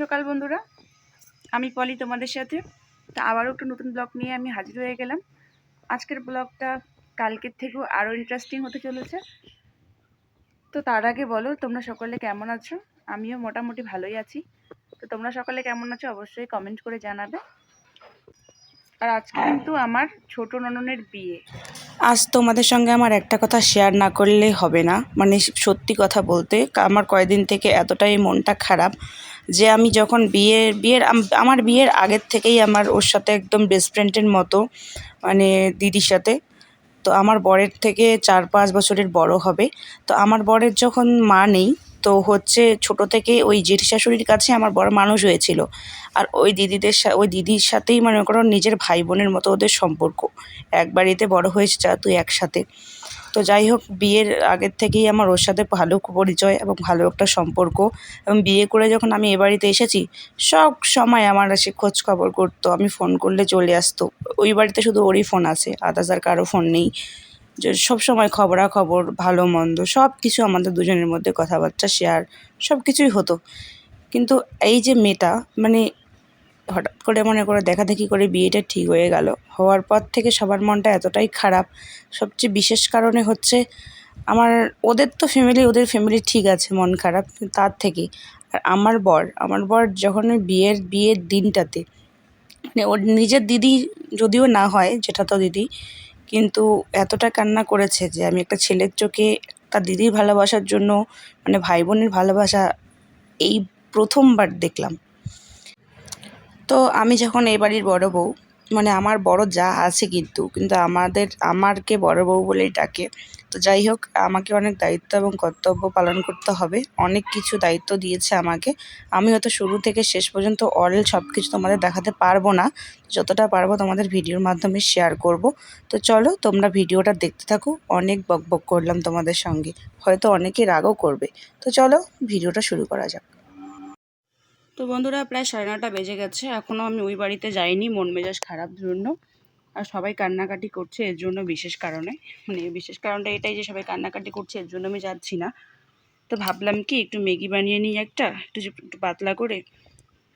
সকাল বন্ধুরা। আমি পলি তোমাদের সাথে। তো আবারও একটা নতুন ব্লগ নিয়ে আমি হাজির হয়ে গেলাম। আজকের ব্লগটা কালকের থেকেও আরও ইন্টারেস্টিং হতে চলেছে। তো তার আগে বলো তোমরা সকলে কেমন আছো? আমিও মোটামুটি ভালোই আছি। তো তোমরা সকলে কেমন আছো অবশ্যই কমেন্ট করে জানাবে। আর আজকে কিন্তু আমার ছোট নননের বিয়ে। আজ তোমাদের সঙ্গে আমার একটা কথা শেয়ার না করলে হবে না। মানে সত্যি কথা বলতে আমার কয়েকদিন থেকে এতটাই মনটা খারাপ যে আমি যখন বিয়ের বিয়ের আমার বিয়ের আগের থেকেই আমার ওর সাথে একদম বেস্ট ফ্রেন্ডের মতো মানে দিদির সাথে। তো আমার বরের থেকে চার, পাঁচ বছরের বড় হবে। তো আমার বরের যখন মা নেই, তো হচ্ছে ছোট থেকে ওই জেঠি শাশুড়ির কাছে আমার বড় মানুষ হয়েছিল। আর ওই দিদিদের ওই দিদির সাথেই মনে করো নিজের ভাই বোনের মতো ওদের সম্পর্ক। এক বাড়িতে বড় হয়েছে যা তুই একসাথে। তো যাই হোক, বিয়ের আগের থেকেই আমার ওর সাথে ভালো পরিচয় এবং ভালো একটা সম্পর্ক এবং বিয়ে করে যখন আমি এ বাড়িতে এসেছি, সব সময় আমার সে খোঁজ খবর করতো, আমি ফোন করলে চলে আসতো। ওই বাড়িতে শুধু ওরই ফোন আছে আদার্স আর কারও ফোন নেই। যে সব সময় খবরাখবর, ভালো মন্দ সব কিছু আমাদের দুজনের মধ্যে কথাবার্তা শেয়ার সব কিছুই হতো। কিন্তু এই যে মেয়েটা মানে হঠাৎ করে মনে করে দেখাদেখি করে বিয়েটা ঠিক হয়ে গেল। হওয়ার পর থেকে সবার মনটা এতটাই খারাপ। সবচেয়ে বিশেষ কারণে হচ্ছে আমার, ওদের তো ফ্যামিলি ওদের ফ্যামিলি ঠিক আছে, মন খারাপ তার থেকে আর আমার বর আমার বর যখন ওই বিয়ের বিয়ের দিনটাতে মানে ওর নিজের দিদি যদিও না হয় যেটা তো দিদি, কিন্তু এতটা কান্না করেছে যে আমি একটা ছেলের চোখে তার দিদির ভালোবাসার জন্য মানে ভাই বোনের ভালোবাসা এই প্রথমবার দেখলাম। তো আমি যখন এই বাড়ির বড় বউ মানে আমার বড় যা আছে কিন্তু কিন্তু আমাদের, আমারকে বড় বউ বলেই ডাকে। তো যাই হোক, আমাকে অনেক দায়িত্ব এবং কর্তব্য পালন করতে হবে। অনেক কিছু দায়িত্ব দিয়েছে আমাকে। আমি হয়তো শুরু থেকে শেষ পর্যন্ত অল সব কিছু তোমাদের দেখাতে পারব না। যতটা পারব তোমাদের ভিডিওর মাধ্যমে শেয়ার করব। তো চলো, তোমরা ভিডিওটা দেখতে থাকো। অনেক বক বক করলাম তোমাদের সঙ্গে। হয়তো অনেকে রাগও করবে। তো চলো, ভিডিওটা শুরু করা যাক। তো বন্ধুরা প্রায় সাড়ে নটা বেজে গেছে এখনও আমি ওই বাড়িতে যাইনি, মন মেজাজ খারাপ জন্য। আর সবাই কান্নাকাটি করছে এর জন্য বিশেষ কারণে। মানে বিশেষ কারণটা এটাই যে সবাই কান্নাকাটি করছে এর জন্য আমি যাচ্ছি না। তো ভাবলাম কি, একটু ম্যাগি বানিয়ে নিই একটা, একটু একটু পাতলা করে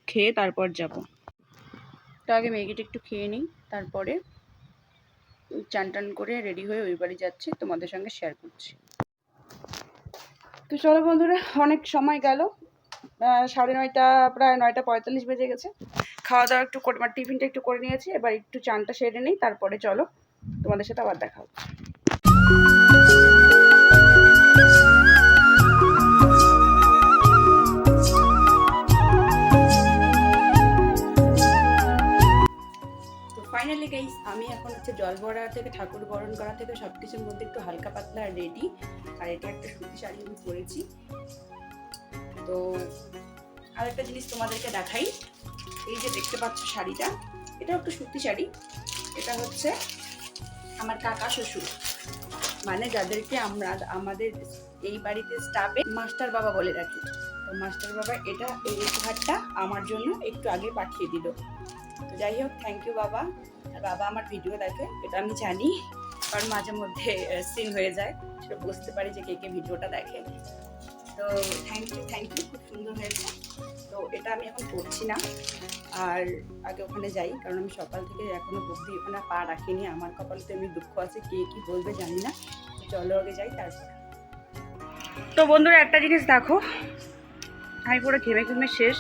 খেয়ে তারপর যাব। তো আগে ম্যাগিটা একটু খেয়ে নিই, তারপরে চান টান করে রেডি হয়ে ওই বাড়ি যাচ্ছি, তোমাদের সঙ্গে শেয়ার করছি। তো চলো বন্ধুরা, অনেক সময় গেল সাড়ে নয়টা, প্রায় নয়টা পঁয়তাল্লিশ বেজে গেছে। খাওয়া দাওয়া একটু করে মানে টিফিনটা একটু করে নিয়েছি। এবার একটু চানটা সেরে নিই, তারপরে চলো তোমাদের সাথে আবার দেখা হচ্ছে। ফাইনালি গাইস আমি এখন হচ্ছে জল ভরা থেকে, ঠাকুর বরণ করা থেকে সব কিছুর মধ্যে একটু হালকা পাতলা রেডি আর এটা একটা সুতি শাড়ি আমি পরেছি। তো আরেকটা জিনিস তোমাদেরকে দেখাই। এই যে দেখতে পাচ্ছ শাড়িটা এটা একটা সুতি শাড়ি। এটা হচ্ছে আমার কাকা শ্বশুর। মানে যাদেরকে আমরা, আমাদের এই বাড়িতে স্টাফে মাস্টার বাবা বলে রাখি। তো মাস্টার বাবা এটা এই উপহারটা আমার জন্য একটু আগে পাঠিয়ে দিল। যাই হোক থ্যাংক ইউ বাবা। আর বাবা আমার ভিডিও দেখে, এটা আমি জানি। কারণ মাঝে মধ্যে সিন হয়ে যায়। সেটা বুঝতে পারি যে কে কে ভিডিওটা দেখে। তো থ্যাংক ইউ থ্যাংক ইউ খুব সুন্দর হয়েছে। তো এটা আমি এখন করছি না আর আগে ওখানে যাই কারণ আমি সকাল থেকে এখনও অবধি ওখানে পা রাখিনি আমার কপালতে আমি দুঃখ আছে কে কি বলবে জানি না। চলো আগে যাই তারপর। তো বন্ধুরা একটা জিনিস দেখো আমি পুরো ঘেমে ঘেমে শেষ।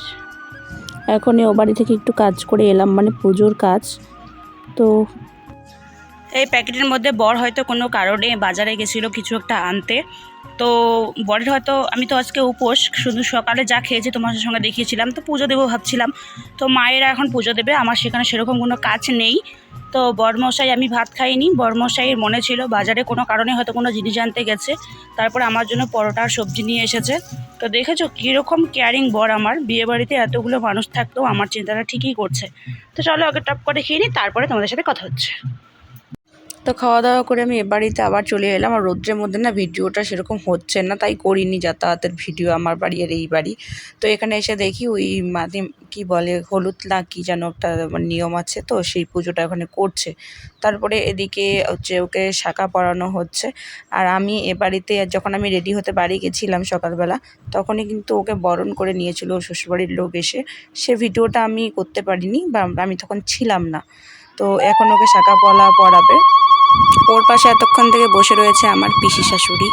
এখনই ও বাড়ি থেকে একটু কাজ করে এলাম মানে পুজোর কাজ। তো এই প্যাকেটের মধ্যে বর হয়তো কোনো কারণে বাজারে গেছিল কিছু একটা আনতে তো বরের হয়তো, আমি তো আজকে উপোস, শুধু সকালে যা খেয়েছি তোমার সঙ্গে দেখিয়েছিলাম, তো পুজো দেবো ভাবছিলাম। তো মায়েরা এখন পুজো দেবে, আমার সেখানে সেরকম কোনো কাজ নেই। তো বরমশাই আমি ভাত খাইনি, বরমশাইয়ের মনে ছিল বাজারে কোনো কারণে হয়তো কোনো জিনিস আনতে গেছে। তারপর আমার জন্য পরোটা আর সবজি নিয়ে এসেছে। তো দেখেছ কীরকম কেয়ারিং বর আমার বিয়ে বাড়িতে এতগুলো মানুষ থাকতেও আমার চিন্তাটা ঠিকই করছে। তো চলো আগে টপ করে খেয়ে নিই, তারপরে তোমাদের সাথে কথা হচ্ছে। তো খাওয়া দাওয়া করে আমি এ বাড়িতে আবার চলে এলাম। আর রৌদ্রের মধ্যে না ভিডিওটা সেরকম হচ্ছে না, তাই করিনি যাতায়াতের ভিডিও আমার বাড়ি আর এই বাড়ি। তো এখানে এসে দেখি ওই মাদি, কি বলে, হলুদ না কি যেন একটা নিয়ম আছে তো, সেই পুজোটা ওখানে করছে। তারপরে এদিকে হচ্ছে ওকে শাঁখা পরানো হচ্ছে। আর আমি এ বাড়িতে যখন আমি রেডি হতে বাড়ি গেছিলাম সকালবেলা, তখনই কিন্তু ওকে বরণ করে নিয়েছিল শ্বশুরবাড়ির লোক এসে। সে ভিডিওটা আমি করতে পারিনি বা আমি তখন ছিলাম না। তো এখন ওকে শাঁখা পলা পরাবে। ওর পাশে এতক্ষণ থেকে বসে রয়েছে আমার পিসি শাশুড়ি।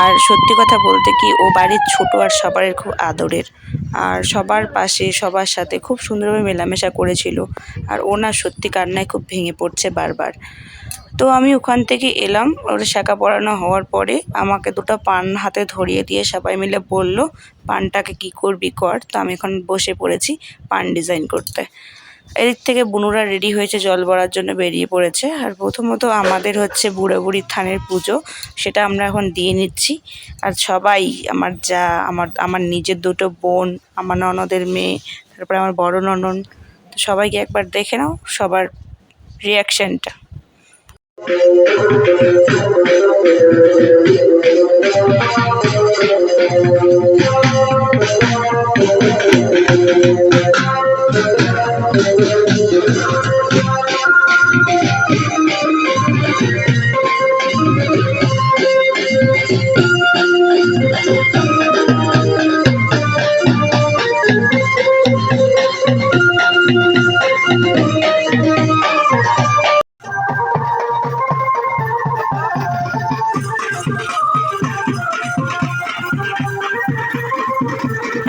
আর সত্যি কথা বলতে কি, ও বাড়ির ছোট আর সবার খুব আদরের। আর সবার পাশে, সবার সাথে খুব সুন্দরভাবে মেলামেশা করেছিল। আর ও না সত্যি কান্নায় খুব ভেঙে পড়ছে বারবার। তো আমি ওখান থেকে এলাম, ওর শাঁখা পরানো হওয়ার পরে আমাকে দুটো পান হাতে ধরিয়ে দিয়ে সবাই মিলে বলল, পানটাকে কি করবি কর। তো আমি এখন বসে পড়েছি পান ডিজাইন করতে। এদিক থেকে বুনুরা রেডি হয়েছে জল ভরার জন্য বেরিয়ে পড়েছে। আর প্রথমত আমাদের হচ্ছে বুড়ো বুড়ির থানের পুজো, সেটা আমরা এখন দিয়ে নিচ্ছি। আর সবাই, আমার যা, আমার আমার নিজের দুটো বোন, আমার ননদের মেয়ে, তারপরে আমার বড় ননন সবাইকে একবার দেখে নাও সবার রিয়াকশানটা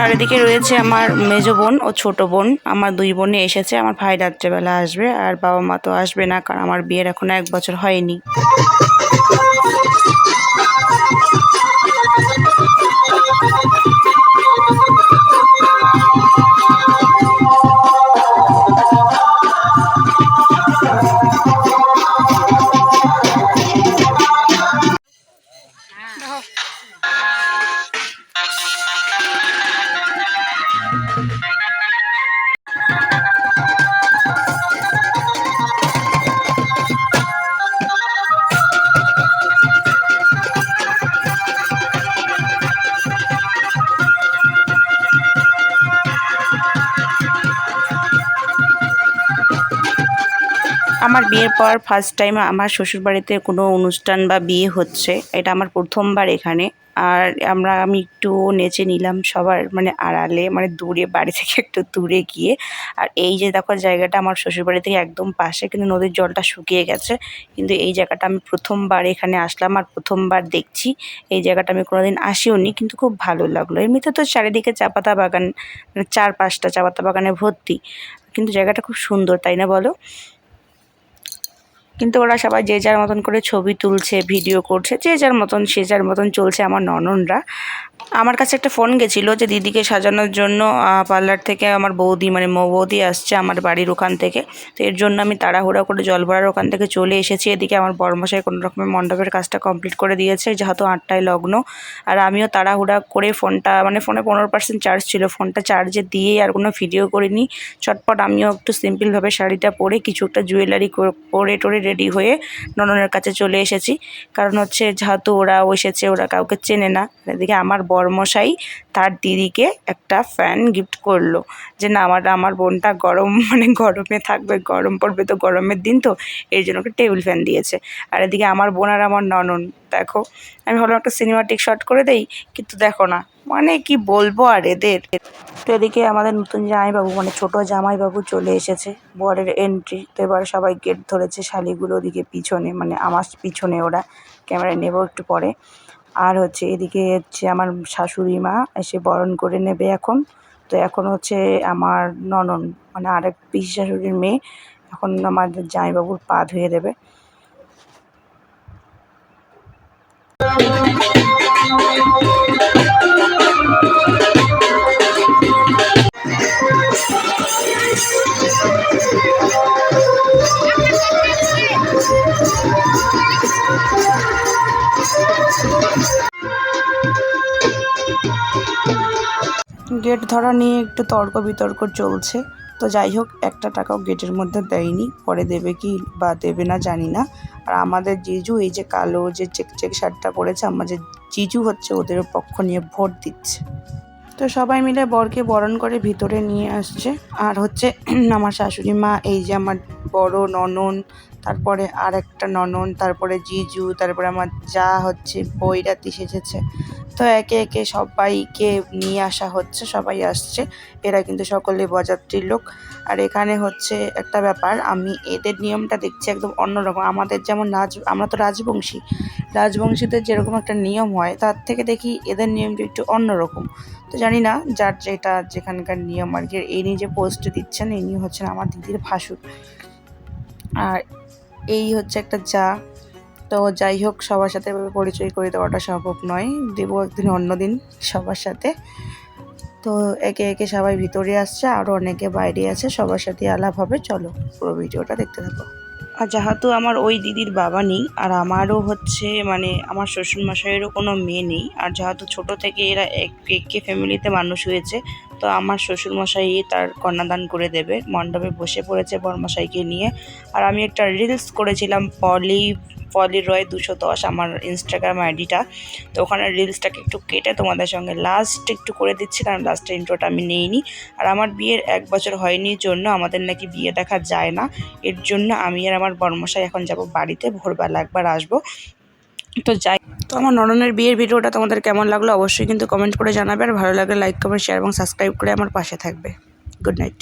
আর এদিকে রয়েছে আমার মেজো বোন ও ছোট বোন। আমার দুই বোনে এসেছে, আমার ভাই রাত্রেবেলা আসবে, আর বাবা মা তো আসবে না, কারণ আমার বিয়ের এখন এক বছর হয়নি। আমার বিয়ের পর ফার্স্ট টাইম আমার শ্বশুরবাড়িতে কোনো অনুষ্ঠান বা বিয়ে হচ্ছে, এটা আমার প্রথমবার এখানে। আর আমরা, আমি একটু নেচে নিলাম সবার মানে আড়ালে মানে দূরে, বাড়ি থেকে একটু দূরে গিয়ে। আর এই যে দেখো, জায়গাটা আমার শ্বশুরবাড়ি থেকে একদম পাশে, কিন্তু নদীর জলটা শুকিয়ে গেছে। কিন্তু এই জায়গাটা আমি প্রথমবার এখানে আসলাম আর প্রথমবার দেখছি। এই জায়গাটা আমি কোনোদিন আসিও নি কিন্তু খুব ভালো লাগল। এমনিতে তো চারিদিকে চা পাতা বাগান মানে চার পাঁচটা চা পাতা বাগানে ভর্তি, কিন্তু জায়গাটা খুব সুন্দর, তাই না বলো? কিন্তু ওরা সবাই যে যার মতন করে ছবি তুলছে ভিডিও করছে, যে যার মতন, সে যার মতন চলছে আমার নননরা। আমার কাছে একটা ফোন গেছিল যে দিদিকে সাজানোর জন্য পার্লার থেকে আমার বৌদি মানে মৌ বৌদি আসছে আমার বাড়ির ওখান থেকে। তো এর জন্য আমি তাড়াহুড়া করে জল ভরার ওখান থেকে চলে এসেছি। এদিকে আমার বর্মশাই কোনো রকমের মণ্ডপের কাজটা কমপ্লিট করে দিয়েছে, যেহেতু আটটায় লগ্ন। আর আমিও তাড়াহুড়া করে ফোনটা মানে ফোনে পনেরো পার্সেন্ট চার্জ ছিল। ফোনটা চার্জে দিয়েই আর কোনো ভিডিও করিনি। চটপট আমিও একটু সিম্পলভাবে শাড়িটা পরে কিছু একটা জুয়েলারি পরে টরে রেডি হয়ে নননের কাছে চলে এসেছি। কারণ হচ্ছে যেহেতু ওরা এসেছে, ওরা কাউকে চেনে না। এদিকে আমার বরমশাই তার দিদিকে একটা ফ্যান গিফট করল। যে না, আমার আমার বোনটা গরম মানে গরমে থাকবে, গরম পড়বে তো গরমের দিন তো, এর জন্য একটা টেবিল ফ্যান দিয়েছে। আর এদিকে আমার বোন আর আমার ননন, দেখো, আমি ভাবলাম একটা সিনেমাটিক শট করে দেই, কিন্তু দেখো না মানে কি বলব আর এদের। তো এদিকে আমাদের নতুন জামাইবাবু মানে ছোট জামাইবাবু চলে এসেছে, বরের এন্ট্রি তো এবার সবাই গেট ধরেছে, শালিগুলো ওদিকে পিছনে মানে আমার পিছনে ওরা, ক্যামেরায় নেব একটু পরে। আর হচ্ছে এদিকে হচ্ছে আমার শাশুড়ি মা এসে বরণ করে নেবে এখন। তো এখন হচ্ছে আমার ননন মানে আরেক পিসি শাশুড়ির মেয়ে, এখন আমাদের জামাইবাবুর পা ধুয়ে দেবে। গেট ধরা নিয়ে একটু তর্ক বিতর্ক চলছে। তো যাই হোক, একটা টাকাও গেটের মধ্যে দেয়নি। পরে দেবে কি বা দেবে না জানি না। আর আমাদের জিজু, এই যে কালো যে চেক চেক শার্টটা পরেছে, আমাদের জিজু হচ্ছে ওদের পক্ষ নিয়ে ভোট দিচ্ছে। তো সবাই মিলে বরকে বরণ করে ভিতরে নিয়ে আসছে। আর হচ্ছে আমার শাশুড়ি মা, এই যে আমার বড় ননন, তারপরে আর একটা ননন, তারপরে জিজু, তারপরে আমার যা হচ্ছে বইরাতি সেজেছে। তো একে একে সবাইকে নিয়ে আসা হচ্ছে, সবাই আসছে। এরা কিন্তু সকলে বরযাত্রীর লোক। আর এখানে হচ্ছে একটা ব্যাপার, আমি এদের নিয়মটা দেখছি একদম অন্যরকম। আমাদের যেমন রাজ, আমরা তো রাজবংশী। রাজবংশীদের যেরকম একটা নিয়ম হয়, তার থেকে দেখি এদের নিয়মটা একটু অন্যরকম। তো জানি না, যার যেটা যেখানকার নিয়ম আর কি, ইনি যে পোস্ট দিচ্ছেন, ইনি হচ্ছেন আমার দিদির ভাসুর। আর এই হচ্ছে একটা যা তো যাই হোক, সবার সাথে পরিচয় করে দেওয়াটা সম্ভব নয়। দেবো একদিন অন্যদিন সবার সাথে। তো একে একে সবাই ভিতরে আসছে আরও অনেকে বাইরে আছে, সবার সাথে আলাপ হবে। চলো পুরো ভিডিওটা দেখতে থাকো। আর যেহেতু আমার ওই দিদির বাবা নেই, আর আমারও হচ্ছে মানে আমার শ্বশুরমশাইয়েরও কোনো মেয়ে নেই, আর যেহেতু ছোট থেকে এরা এক একে ফ্যামিলিতে মানুষ হয়েছে তো আমার শ্বশুরমশাই তার কন্যাদান করে দেবে। মণ্ডপে বসে পড়েছে বরমশাইকে নিয়ে। আর আমি একটা রিলস করেছিলাম, পলি পলি রয় দুশো দশ, আমার ইনস্টাগ্রাম আইডিটা। তো ওখানে রিলসটাকে একটু কেটে তোমাদের সঙ্গে লাস্ট একটু করে দিচ্ছি, কারণ লাস্টের ইন্ট্রোটা আমি নেইনি। আর আমার বিয়ের এক বছর হয়নি জন্য আমাদের নাকি বিয়ে দেখা যায় না। এর জন্য আমি আর আমার বর্মশাই এখন যাব বাড়িতে, ভোরবেলা একবার আসব। তো যাই আমার নননের বিয়ের ভিডিওটা তোমাদের কেমন লাগল অবশ্যই কিন্তু কমেন্ট করে জানাবে আর ভালো লাগলে লাইক কমেন্ট শেয়ার এবং সাবস্ক্রাইব করে আমার পাশে থাকবে। Good night